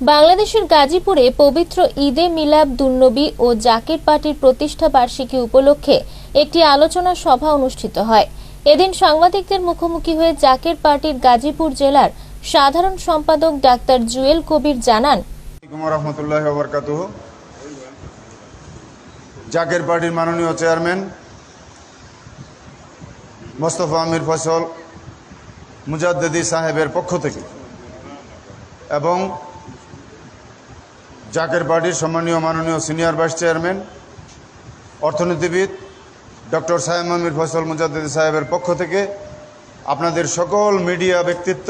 বাংলাদেশের গাজীপুরে পবিত্র ঈদে মিলাদ দুন্নবী ও জাকির পার্টির প্রতিষ্ঠা বার্ষিকী উপলক্ষে একটি আলোচনা সভা অনুষ্ঠিত হয়। এদিন সাংবাদিকদের মুখোমুখি হয়ে জাকির পার্টির গাজীপুর জেলার সাধারণ সম্পাদক ডাক্তার জুয়েল কবির জানান জাকের পার্টির মাননীয় চেয়ারম্যান মোস্তফা আমির ফসল মুজাদ্দেদি সাহেবের পক্ষ থেকে এবং জাকের পার্টির সম্মানীয় মাননীয় সিনিয়র ভাইস চেয়ারম্যান, অর্থনীতিবিদ ডক্টর সাহেব আমির ফসল মুজাদ্দেদি সাহেবের পক্ষ থেকে আপনাদের সকল মিডিয়া ব্যক্তিত্ব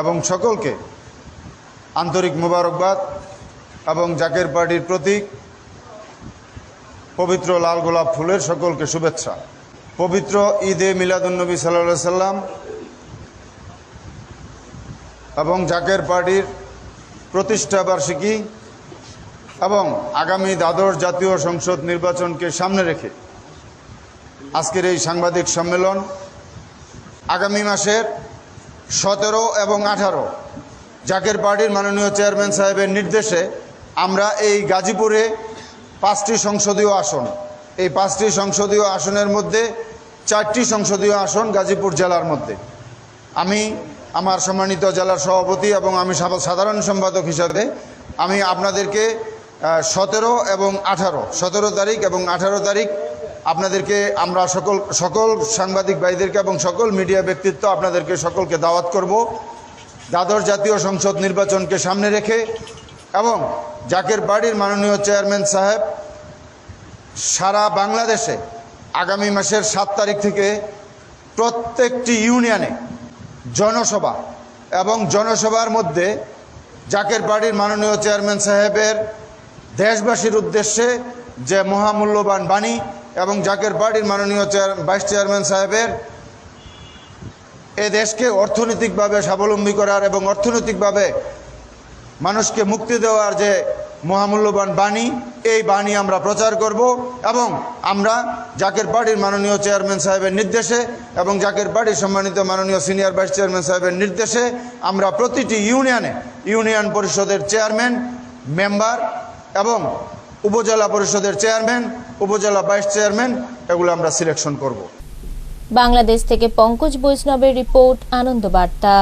এবং সকলকে আন্তরিক মোবারকবাদ এবং জাকের পার্টির প্রতীক পবিত্র লাল গোলাপ ফুলের সকলকে শুভেচ্ছা। পবিত্র ঈদে মিলাদুন্নবী সাল্লা সাল্লাম এবং জাকের পার্টির প্রতিষ্ঠা বার্ষিকী এবং আগামী দ্বাদশ জাতীয় সংসদ নির্বাচনকে সামনে রেখে আজকের এই সাংবাদিক সম্মেলন আগামী মাসের সতেরো এবং আঠারো জাকের পার্টির মাননীয় চেয়ারম্যান সাহেবের নির্দেশে আমরা এই গাজীপুরে পাঁচটি সংসদীয় আসন, এই পাঁচটি সংসদীয় আসনের মধ্যে চারটি সংসদীয় আসন গাজীপুর জেলার মধ্যে। আমি আমার সম্মানিত জেলার সভাপতি এবং আমি সাধারণ সম্পাদক হিসাবে আমি আপনাদেরকে সতেরো এবং আঠারো, সতেরো তারিখ এবং আঠারো তারিখ আপনাদেরকে আমরা সকল সকল সাংবাদিক ভাইদেরকে এবং সকল মিডিয়া ব্যক্তিত্ব আপনাদেরকে সকলকে দাওয়াত করব। দ্বাদশ জাতীয় সংসদ নির্বাচনকে সামনে রেখে এবং জাকের বাড়ির মাননীয় চেয়ারম্যান সাহেব সারা বাংলাদেশে আগামী মাসের সাত তারিখ থেকে প্রত্যেকটি ইউনিয়নে জনসভা এবং জনসভার মধ্যে জাকের পার্টির মাননীয় চেয়ারম্যান সাহেবের দেশবাসীর উদ্দেশ্যে যে মহামূল্যবান বাণী এবং জাকের পার্টির মাননীয় চেয়ার, ভাইস চেয়ারম্যান সাহেবের এ দেশকে অর্থনৈতিকভাবে স্বাবলম্বী করার এবং অর্থনৈতিকভাবে মানুষকে মুক্তি দেওয়ার যে মহামূল্যবান বাণী, এই বাণী আমরা প্রচার করব এবং আমরা জাকের পার্টির মাননীয় চেয়ারম্যান সাহেবের নির্দেশে এবং জাকের পার্টির সম্মানিত মাননীয় সিনিয়র ভাইস চেয়ারম্যান সাহেবের নির্দেশে আমরা প্রতিটি ইউনিয়নে, ইউনিয়ন পরিষদের চেয়ারম্যান, মেম্বার এবং উপজেলা পরিষদের চেয়ারম্যান, উপজেলা ভাইস চেয়ারম্যান, এগুলো আমরা সিলেকশন করব। বাংলাদেশ থেকে পঙ্কজ বৈষ্ণবের রিপোর্ট আনন্দ বার্তা